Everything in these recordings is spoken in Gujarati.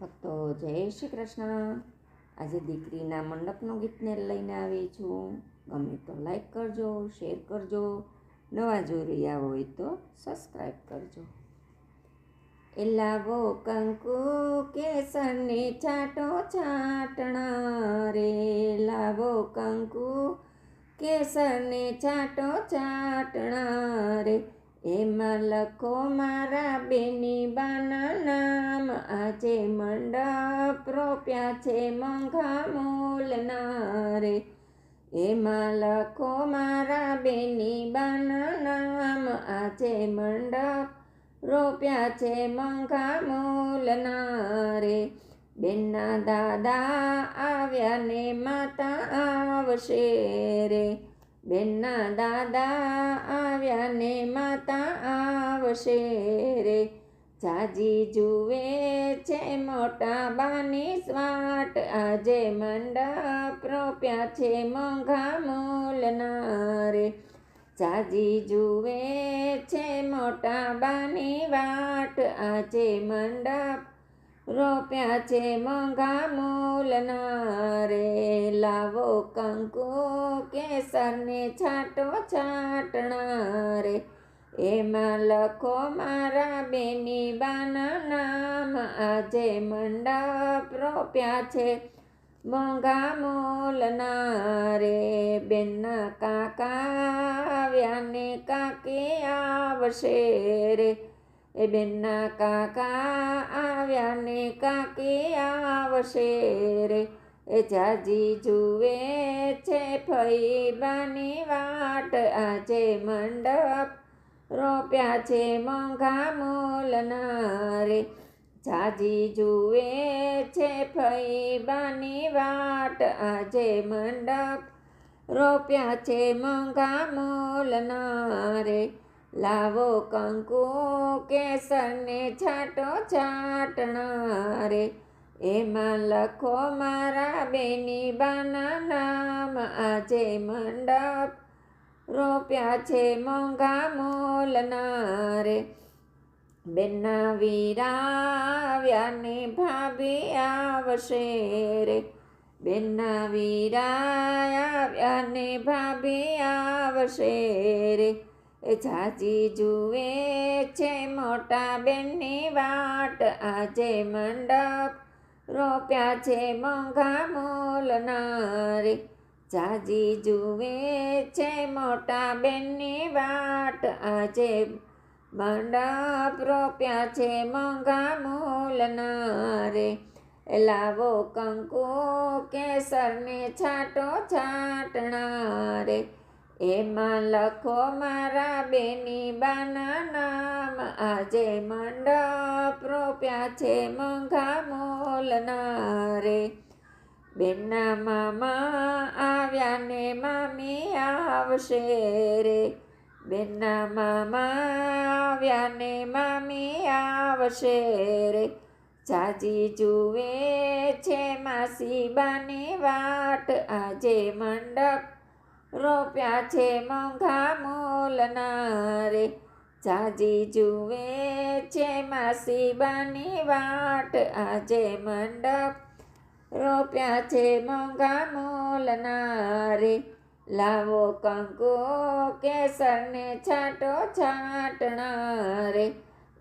ભક્તો જય શ્રી કૃષ્ણ. આજે દીકરીના મંડપનું ગીતને લઈને આવી છું. ગમે તો લાઈક કરજો શેર કરજો, નવા જો રહ્યા હોય તો સબસ્ક્રાઈબ કરજો. એ લાવો કંકુ કેસરની છાંટો છાંટણા રે. લાવો કંકુ કેસરને છાંટો છાંટણા રે. એમાં લખો મારા બેની બાના નામ આજે મંડપ રોપ્યા છે મોંઘા મૂલના રે એમાં લખો મારા બેની બાના નામ આજે મંડપ રોપ્યા છે મોંઘા મૂલના રે બેનના દાદા આવ્યા ને માતા આવશે રે. બેનના દાદા આવ્યા ને માતા આવશે રે. જાજી જુએ છે મોટા બાની સ્વાટ. આજે મંડપ રોપ્યા છે મોંઘા મૂલના રે. જાજી જુએ છે મોટા બાની વાટ. આજે મંડપ રોપ્યા છે મોંઘા મૂલના રે લાવો કંકુ કેસરને છાંટો છાટણા એમાં લખો મારા બેની બાના નામ. આજે મંડપ રોપ્યા છે મોંઘા મૂલના રે બેનના કાકા આવ્યા ને કાકી આવશે રે. એ બેનના કાકા આવ્યા ને કાકી આવશે રે. એ જાજી જુએ છે ફઈબાની વાટ. આજે મંડપ રોપ્યા છે મોંઘા મૂલના રે. જાજી જુએ છે ફઈબાની વાટ. આજે મંડપ રોપ્યા છે મોંઘા મૂલના રે. લાવો કંકુ કેસરને છાટો છાંટણા રે એમાં લખો મારા બેની બાના નામ. આજે મંડપ રોપ્યા છે મોંઘા મોલના રે બેના વીરાવ્યા ને ભાભી આવશે રે. બેના વીરાવ્યા ને ભાભી આવશે રે. એ જાજી જુએ છે મોટા બેનની વાટ. આજે મંડપ રોપ્યા છે મોંઘા મોલનારે જાજી જુએ છે મોટા બેનની વાટ. આજે મંડપ રોપ્યા છે મોંઘા મોલનારે એ લાવો કંકુ કેસરને છાટો છાટણા રે એમાં લખો મારા બેની બાના નામ આજે મંડપ રોપ્યા છે મોંઘા મોલના રે બેનના મામા આવ્યા ને મામી આવશે રે. બેનના મામા આવ્યા ને મામી આવશે રે. જાજી જુએ છે માસી બાની વાટ. આજે મંડપ રોપ્યા છે મોંઘા મોલના રે જાજી જુએ છે માસી બાની વાટ. આજે મંડપ રોપ્યા છે મોંઘા મોલના રે લાવો કંકો કેસરને છાંટો છાટણા રે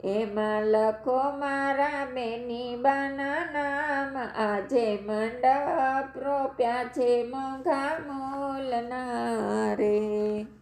એમાં લખો મારા બેની બાના નામ. આજે મંડપ રોપ્યા છે મોંઘા મૂલના રે.